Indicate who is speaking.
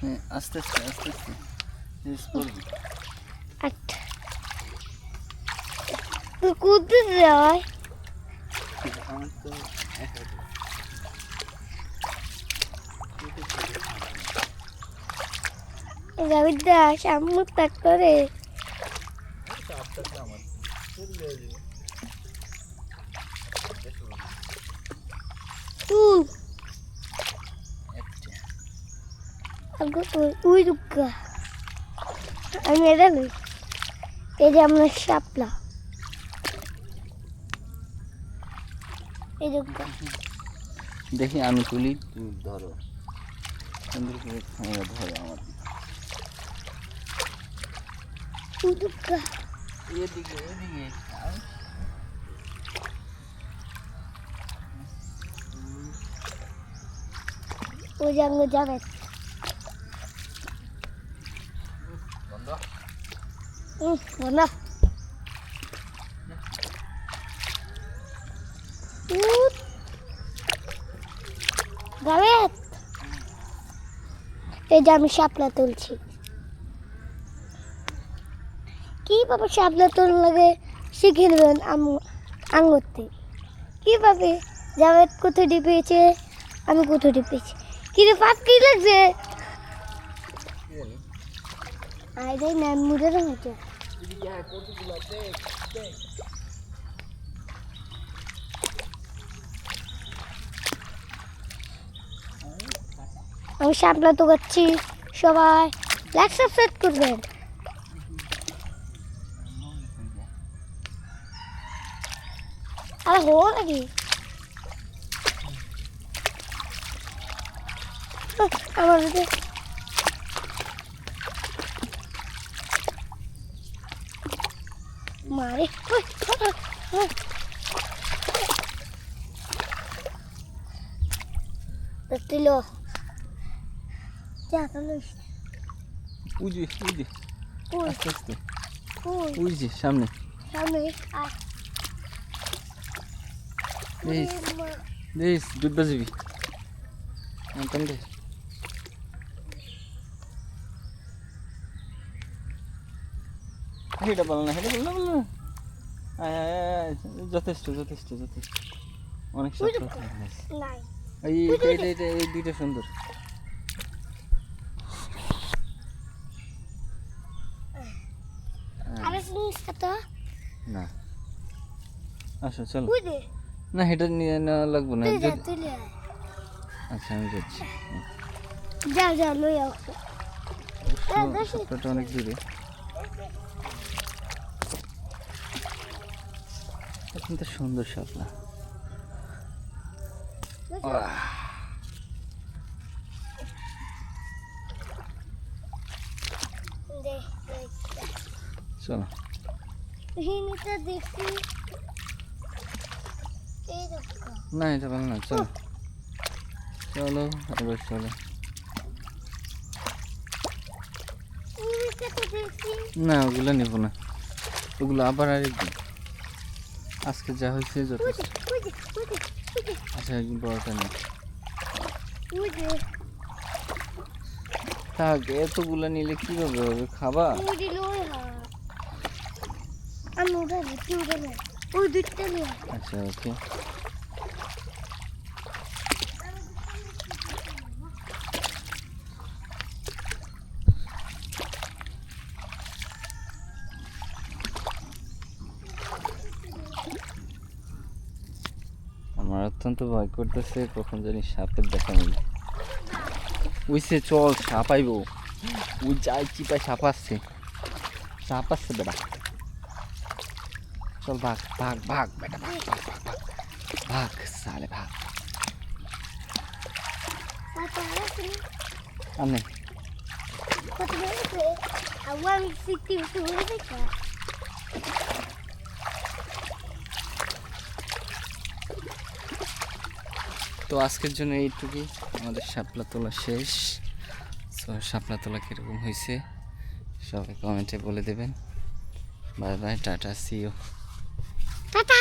Speaker 1: হ্যাঁ আস্তে আস্তে আস্তে আস্তে। শেষ করবি।
Speaker 2: আচ্ছা। তুই কুদতে তুই। উই দুঃখা আমি এটা নই। এই যে আমরা শাপলা। এই দুঃখা
Speaker 1: দেখি আমি তুলি। তুমি ধরো। সুন্দর করে ধরো আমার
Speaker 2: উই
Speaker 1: এদিকে এদিকে।
Speaker 2: ওই যে যাবে উঠ। জাভেদ এই যে আমি শাপলা তুলছি। কীভাবে শাপলা তোল লাগে শিখে নেবেন আঙ্গুরতে কীভাবে? জাভেদ কোথায় টিপেছে আমি কোথায় টিপেছি। কিন্তু পাপ কি লাগছে? আয় যাই না মুড়ে রঙেছে
Speaker 1: এদিকে হ্যাঁ কতগুলো দেখ দেখ
Speaker 2: আমি শাপলা তো করছি সবাই লাইক সাবস্ক্রাইব করবেন আরে হো নাকি আহ, আমার মারে। ওই, ওই, ওই। তুই লো। যা তাহলে
Speaker 1: ওই যে ওই যে।
Speaker 2: ওই
Speaker 1: আস্তে আস্তে। যে সামনে।
Speaker 2: সামনে
Speaker 1: দেখ ডুববে যাবি দে। হেটা বল না হেটা বল না বল না। যথেষ্ট যথেষ্ট যথেষ্ট। অনেক। এই এই দুইটা সুন্দর। না। আসো চলো। না হেটা নিয়ে নেওয়া লাগবে না। আচ্ছা আমি যাচ্ছি।
Speaker 2: যা যা লই আও হ্যাঁ,
Speaker 1: অনেক দূরে। কিন্তু সুন্দর শাপলা চলো। না এটা ভালো না চলো। চলো এবার চলো। না ওগুলো নেব না। ওগুলো আবার আরেকদিন আজকে যা হয়েছে যথেষ্ট আচ্ছা বড়টা নেই থাক এতগুলো নিলে কীভাবে হবে? খাবা? আচ্ছা ওকে। আমার অত্যন্ত ভয় করতেছে, কখন জানি সাপের দেখা মিলে। উইসে চল সাপ আইব ওই যাই, চিপায় সাপ আসছে। সাপ আসছে বেটা। চল ভাগ ভাগ ভাগ, বেটা, ভাগ ভাগ ভাগ ভাগ। ভাগ, সালে ভাগ।
Speaker 2: আমি
Speaker 1: তো আজকের জন্য এইটুকুই। আমাদের শাপলা তোলা শেষ। তো শাপলা তোলা কীরকম হয়েছে, সবাই কমেন্টে বলে দেবেন। Bye bye, tata see you
Speaker 2: tata.